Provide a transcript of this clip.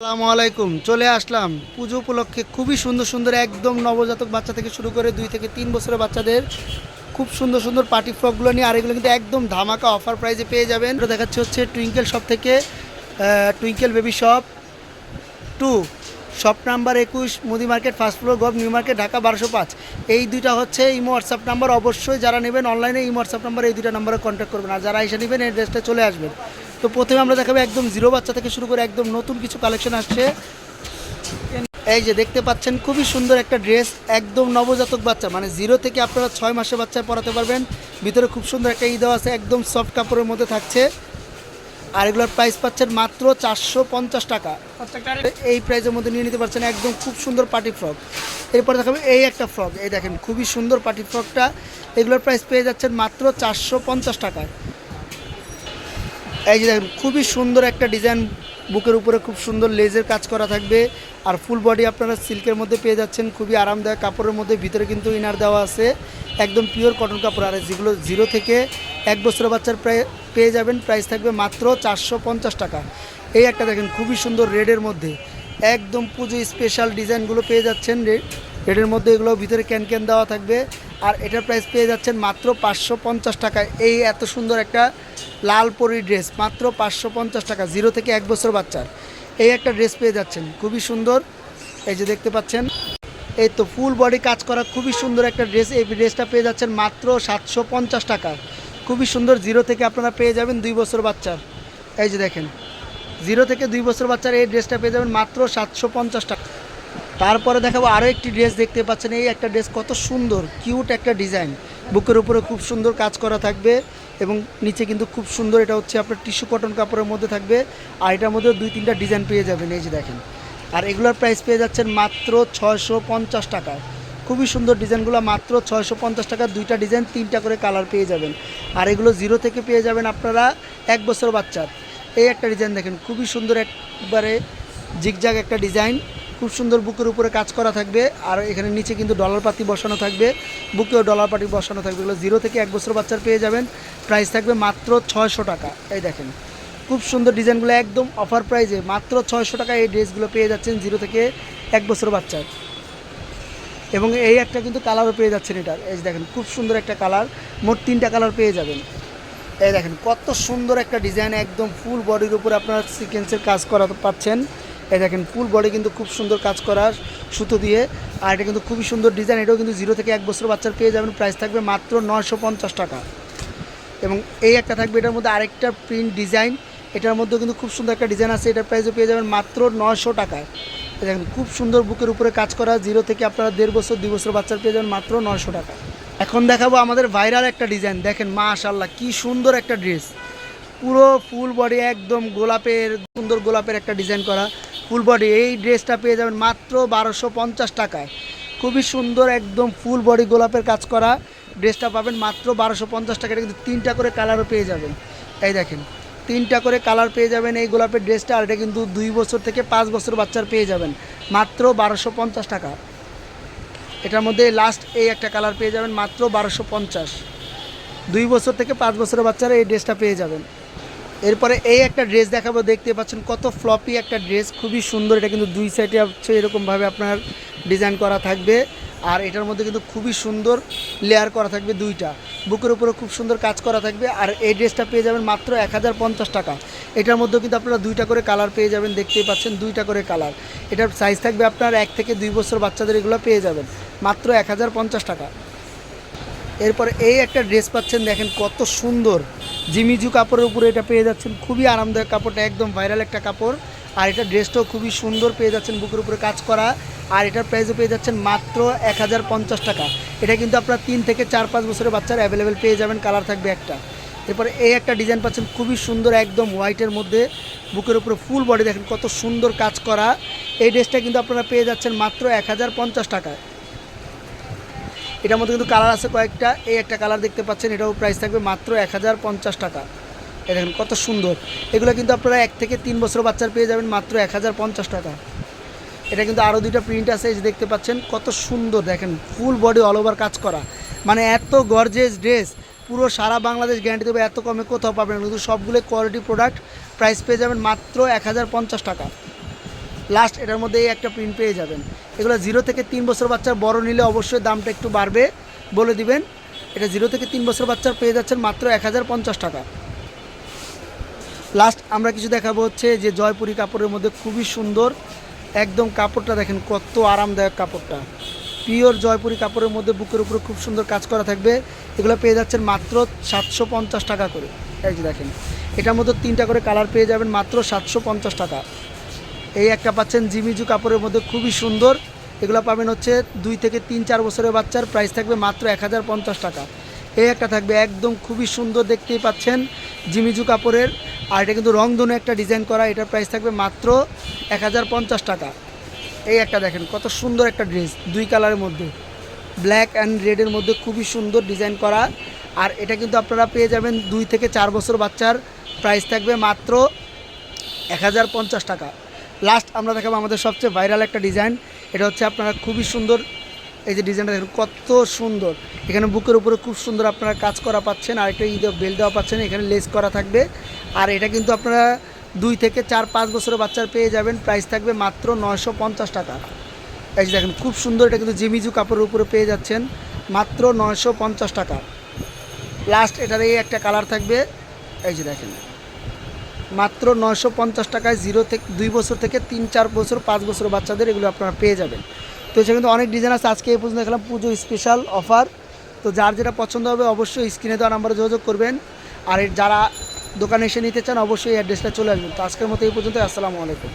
আসসালামু আলাইকুম। চলে আসলাম পুজো উপলক্ষে খুবই সুন্দর সুন্দর একদম নবজাতক বাচ্চা থেকে শুরু করে দুই থেকে তিন বছরের বাচ্চাদের খুব সুন্দর সুন্দর পার্টি ফ্রকগুলো নিয়ে, আর এগুলো কিন্তু একদম ধামাকা অফার প্রাইজে পেয়ে যাবেন। দেখাচ্ছে হচ্ছে টুইঙ্কেল শপ থেকে Twinkle baby shop to shop number একুশ, মুদি market first floor gov new market Dhaka বারোশো পাঁচ। এই দুইটা হচ্ছে ইমো হোয়াটসঅ্যাপ নাম্বার অবশ্যই যারা নেবেন অনলাইনে ইমো হোয়াটসঅ্যাপ নাম্বার এই দুইটা নাম্বারে কন্ট্যাক্ট করবেন। আর যারা এসে নেবেন, এই ড্রেসটা চলে আসবেন। তো প্রথমে আমরা দেখাবো একদম জিরো বাচ্চা থেকে শুরু করে একদম নতুন কিছু কালেকশন আসছে। এই যে দেখতে পাচ্ছেন, খুবই সুন্দর একটা ড্রেস, একদম নবজাতক বাচ্চা মানে জিরো থেকে আপনারা ছয় মাসের বাচ্চা পরাতে পারবেন। ভিতরে খুব সুন্দর একটা ঈদ আছে, একদম সফট কাপড়ের মধ্যে থাকছে। আর এগুলোর প্রাইস পাচ্ছেন মাত্র চারশো পঞ্চাশ টাকা। এই প্রাইসের মধ্যে নিয়ে নিতে পারছেন একদম খুব সুন্দর পার্টি ফ্রক এরপর দেখাবো এই একটা ফ্রক এই দেখেন খুবই সুন্দর পার্টি ফ্রকটা এগুলোর প্রাইস পেয়ে যাচ্ছেন মাত্র চারশো পঞ্চাশ টাকায় এই যে দেখেন, খুবই সুন্দর একটা ডিজাইন বুকের উপরে খুব সুন্দর লেজের কাজ করা থাকবে। আর ফুল বডি আপনারা সিল্কের মধ্যে পেয়ে যাচ্ছেন, খুবই আরামদায়ক কাপড়ের মধ্যে, ভিতরে কিন্তু ইনার দেওয়া আছে। একদম পিওর কটন কাপড়, আর যেগুলো জিরো থেকে এক বছরের বাচ্চার প্রায় পেয়ে যাবেন প্রাইস থাকবে মাত্র চারশো পঞ্চাশ টাকা। এই একটা দেখেন, খুবই সুন্দর রেডের মধ্যে। একদম পুজো স্পেশাল ডিজাইনগুলো পেয়ে যাচ্ছেন রেডের মধ্যে এগুলো ভিতরে ক্যান ক্যান দেওয়া থাকবে। আর এটার প্রাইস পেয়ে যাচ্ছেন মাত্র পাঁচশো পঞ্চাশ টাকায়। এই এত সুন্দর একটা লাল পরি ড্রেস মাত্র পাঁচশো পঞ্চাশ টাকা জিরো থেকে এক বছর বাচ্চার। এই একটা ড্রেস পেয়ে যাচ্ছেন, খুবই সুন্দর। এই যে দেখতে পাচ্ছেন, এই তো ফুল বডি কাজ করা খুবই সুন্দর একটা ড্রেস এই ড্রেসটা পেয়ে যাচ্ছেন মাত্র সাতশো পঞ্চাশ টাকা। খুবই সুন্দর জিরো থেকে আপনারা পেয়ে যাবেন দুই বছর বাচ্চার। এই যে দেখেন জিরো থেকে দুই বছর বাচ্চার এই ড্রেসটা পেয়ে যাবেন মাত্র সাতশো পঞ্চাশ টাকা। তারপরে দেখাবো আরও একটি ড্রেস দেখতে পাচ্ছেন। এই একটা ড্রেস কত সুন্দর, কিউট একটা ডিজাইন। বুকের উপরে খুব সুন্দর কাজ করা থাকবে এবং নিচে কিন্তু খুব সুন্দর এটা হচ্ছে আপনার টিস্যু কটন কাপড়ের মধ্যে থাকবে। আর এটার মধ্যে দুই তিনটা ডিজাইন পেয়ে যাবেন, এই যে দেখেন। আর এগুলোর প্রাইস পেয়ে যাচ্ছেন মাত্র ছয়শো পঞ্চাশ টাকায় খুবই সুন্দর ডিজাইনগুলো, মাত্র ছয়শো পঞ্চাশ টাকা। দুইটা ডিজাইন, তিনটা করে কালার পেয়ে যাবেন। আর এগুলো জিরো থেকে পেয়ে যাবেন আপনারা এক বছর বাচ্চার। এই একটা ডিজাইন দেখেন, খুবই সুন্দর একবারে জিগজাগ একটা ডিজাইন। খুব সুন্দর বুকের উপরে কাজ করা থাকবে আর এখানে নিচে কিন্তু ডলার পাতি বসানো থাকবে। বুকেও ডলার পাতি বসানো থাকবে। এগুলো জিরো থেকে এক বছর বাচ্চার পেয়ে যাবেন। প্রাইস থাকবে মাত্র ছয়শো টাকা। এই দেখেন, খুব সুন্দর ডিজাইনগুলো একদম অফার প্রাইজে মাত্র ছয়শো টাকা এই ড্রেসগুলো পেয়ে যাচ্ছেন জিরো থেকে এক বছর বাচ্চার। এবং এই একটা কিন্তু কালারও পেয়ে যাচ্ছেন এটার এই দেখেন, খুব সুন্দর একটা কালার মোট তিনটা কালার পেয়ে যাবেন। এই দেখেন, কত সুন্দর একটা ডিজাইন, একদম ফুল বডির উপর আপনার সিকেন্সের কাজ করা পাচ্ছেন। এই দেখেন ফুল বডি কিন্তু খুব সুন্দর কাজ করা সুতো দিয়ে। আর এটা কিন্তু খুবই সুন্দর ডিজাইন এটাও কিন্তু জিরো থেকে এক বছর বাচ্চার পেয়ে যাবেন প্রাইস থাকবে মাত্র নশো পঞ্চাশ টাকা। এবং এই একটা থাকবে, এটার মধ্যে আরেকটা প্রিন্ট ডিজাইন এটার মধ্যেও কিন্তু খুব সুন্দর একটা ডিজাইন আছে, এটার প্রাইসও পেয়ে যাবেন মাত্র নশো টাকায়। দেখেন, খুব সুন্দর বুকের উপরে কাজ করা জিরো থেকে আপনারা দেড় বছর, দুই বছর বাচ্চার পেয়ে যাবেন মাত্র নশো টাকা। এখন দেখাবো আমাদের ভাইরাল একটা ডিজাইন দেখেন মা মাশাল্লাহ কি সুন্দর একটা ড্রেস পুরো ফুল বডি একদম গোলাপের, সুন্দর গোলাপের একটা ডিজাইন করা। Full body. এই ড্রেসটা পেয়ে যাবেন মাত্র বারোশো পঞ্চাশ টাকায়। খুবই সুন্দর একদম ফুল বডি গোলাপের কাজ করা ড্রেসটা পাবেন মাত্র বারোশো পঞ্চাশ টাকা। এটা কিন্তু তিনটা করে কালারও পেয়ে যাবেন। এই দেখেন, তিনটা করে কালার পেয়ে যাবেন এই গোলাপের ড্রেসটা আর এটা কিন্তু দুই বছর থেকে পাঁচ বছর বাচ্চার পেয়ে যাবেন মাত্র বারোশো পঞ্চাশ টাকা। এটার মধ্যে লাস্ট এই একটা কালার পেয়ে যাবেন মাত্র বারোশো পঞ্চাশ। দুই বছর থেকে পাঁচ বছরের বাচ্চারা এই ড্রেসটা পেয়ে যাবেন। এরপরে এই একটা ড্রেস দেখাবো, দেখতে পাচ্ছেন কত ফ্লপি একটা ড্রেস খুবই সুন্দর। এটা কিন্তু দুই সাইডে হচ্ছে এরকমভাবে আপনার ডিজাইন করা থাকবে। আর এটার মধ্যে কিন্তু খুবই সুন্দর লেয়ার করা থাকবে দুইটা। বুকের উপরে খুব সুন্দর কাজ করা থাকবে। আর এই ড্রেসটা পেয়ে যাবেন মাত্র এক হাজার পঞ্চাশ টাকা। এটার মধ্যেও কিন্তু আপনারা দুইটা করে কালার পেয়ে যাবেন, দেখতেই পাচ্ছেন দুইটা করে কালার এটার সাইজ থাকবে আপনার এক থেকে দুই বছর বাচ্চাদের এগুলো পেয়ে যাবেন, মাত্র এক হাজার পঞ্চাশ টাকা। এরপরে এই একটা ড্রেস পাচ্ছেন, দেখেন কত সুন্দর। জিমিজু কাপড়ের উপরে এটা পেয়ে যাচ্ছেন, খুবই আরামদায়ক কাপড়টা, একদম ভাইরাল একটা কাপড়। আর এটা ড্রেসটাও খুবই সুন্দর পেয়ে যাচ্ছেন বুকের উপরে কাজ করা। আর এটার প্রাইসও পেয়ে যাচ্ছেন মাত্র এক হাজার পঞ্চাশ টাকা। এটা কিন্তু আপনার তিন থেকে চার পাঁচ বছরের বাচ্চারা অ্যাভেলেবেল পেয়ে যাবেন কালার থাকবে একটা। এরপরে এই একটা ডিজাইন পাচ্ছেন, খুবই সুন্দর, একদম হোয়াইটের মধ্যে। বুকের উপরে ফুল বডি দেখেন কত সুন্দর কাজ করা। এই ড্রেসটা কিন্তু আপনারা পেয়ে যাচ্ছেন মাত্র এক টাকায়। এটার মধ্যে কিন্তু কালার আছে কয়েকটা। এই একটা কালার দেখতে পাচ্ছেন, এটাও প্রাইস থাকবে মাত্র এক হাজার পঞ্চাশ টাকা। দেখেন কত সুন্দর। এগুলো কিন্তু আপনারা এক থেকে তিন বছর বাচ্চার পেয়ে যাবেন মাত্র এক হাজার পঞ্চাশ টাকা। এটা কিন্তু আরও দুইটা প্রিন্ট আছে, এই যে দেখতে পাচ্ছেন, কত সুন্দর। দেখেন ফুল বডি অল ওভার কাজ করা। মানে এত গর্জেস ড্রেস পুরো সারা বাংলাদেশ গ্যারান্টি দেবে, এত কমে কোথাও পাবেন কিন্তু সবগুলো কোয়ালিটি প্রোডাক্ট প্রাইস পেয়ে যাবেন মাত্র এক হাজার পঞ্চাশ টাকা। লাস্ট এটার মধ্যে এই একটা প্রিন্ট পেয়ে যাবেন। এগুলো জিরো থেকে তিন বছর বাচ্চার বড় নিলে অবশ্যই দামটা একটু বাড়বে বলে দিবেন। এটা জিরো থেকে তিন বছর বাচ্চার পেয়ে যাচ্ছেন মাত্র এক হাজার পঞ্চাশ টাকা। লাস্ট আমরা কিছু দেখাবো হচ্ছে যে জয়পুরি কাপড়ের মধ্যে খুবই সুন্দর একদম কাপড়টা দেখেন কত আরামদায়ক কাপড়টা। পিওর জয়পুরি কাপড়ের মধ্যে বুকের উপরে খুব সুন্দর কাজ করা থাকবে। এগুলো পেয়ে যাচ্ছেন মাত্র সাতশো পঞ্চাশ টাকা করে। এই যে দেখেন, এটার মধ্যে তিনটা করে কালার পেয়ে যাবেন মাত্র সাতশো পঞ্চাশ টাকা। এই একটা পাচ্ছেন জিমিজু কাপড়ের মধ্যে খুবই সুন্দর। এগুলো পাবেন হচ্ছে দুই থেকে তিন, চার বছরের বাচ্চার প্রাইস থাকবে মাত্র এক হাজার পঞ্চাশ টাকা। এই একটা থাকবে একদম খুবই সুন্দর দেখতেই পাচ্ছেন জিমিজু কাপড়ের আর এটা কিন্তু রংধনু একটা ডিজাইন করা, এটার প্রাইস থাকবে মাত্র এক হাজার পঞ্চাশ টাকা। এই একটা দেখেন, কত সুন্দর একটা ড্রেস, দুই কালারের মধ্যে। ব্ল্যাক অ্যান্ড রেডের মধ্যে খুবই সুন্দর ডিজাইন করা। আর এটা কিন্তু আপনারা পেয়ে যাবেন দুই থেকে চার বছর বাচ্চার প্রাইস থাকবে মাত্র এক হাজার পঞ্চাশ টাকা। লাস্ট আমরা দেখাবো আমাদের সবচেয়ে ভাইরাল একটা ডিজাইন এটা হচ্ছে আপনারা খুবই সুন্দর, এই যে ডিজাইনটা দেখুন, কত সুন্দর। এখানে বুকের উপরে খুব সুন্দর আপনারা কাজ করা পাচ্ছেন আর একটা ঈদ বেল দেওয়া পাচ্ছেন, এখানে লেস করা থাকবে। আর এটা কিন্তু আপনারা দুই থেকে চার, পাঁচ বছরের বাচ্চার পেয়ে যাবেন প্রাইস থাকবে মাত্র নয়শো পঞ্চাশ টাকা। এই যে দেখেন, খুব সুন্দর, এটা কিন্তু জিমিজু কাপড়ের উপরে পেয়ে যাচ্ছেন, মাত্র নয়শো পঞ্চাশ টাকা। লাস্ট এটার এই একটা কালার থাকবে, এই যে দেখেন। মাত্র নশো পঞ্চাশ টাকায় জিরো থেকে দুই বছর থেকে তিন, চার বছর, পাঁচ বছর বাচ্চাদের এগুলো আপনারা পেয়ে যাবেন। তো সেখানে কিন্তু অনেক ডিজাইন আছে। আজকে এই পর্যন্ত দেখলাম পুজো স্পেশাল অফার তো যার যেটা পছন্দ হবে অবশ্যই স্ক্রিনে দেওয়া নাম্বারে যোগাযোগ করবেন। আর যারা দোকানে এসে নিতে চান অবশ্যই অ্যাড্রেসটা চলে আসবেন। তো আজকের মতো এই পর্যন্ত আসসালামু আলাইকুম।